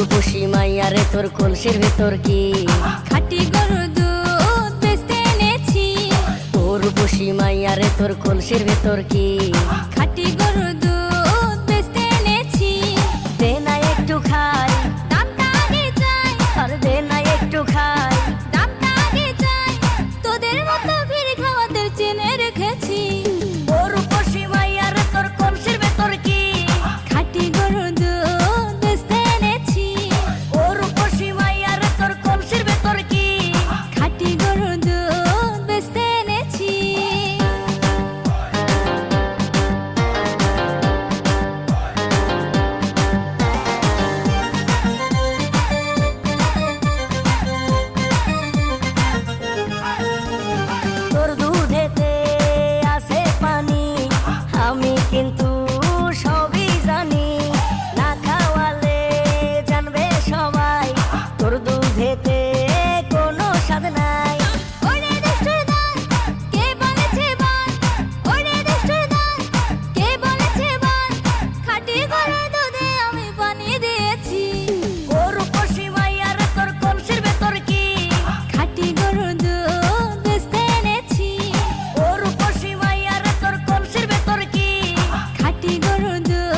রূপসী মাইয়ারে তোর কলসির ভেতর কি? খাটি গরুর দুধ বেচতে এনেছি। ও রূপসী মাইয়ারে তোর কলসির ভেতর কি? খাটি গরুর দুধ বেচতে এনেছি। দে না একটু খাই। দাঁতারে যাই আর দে না একটু খাই। দাঁতারে যাই তোদের মতো en tu the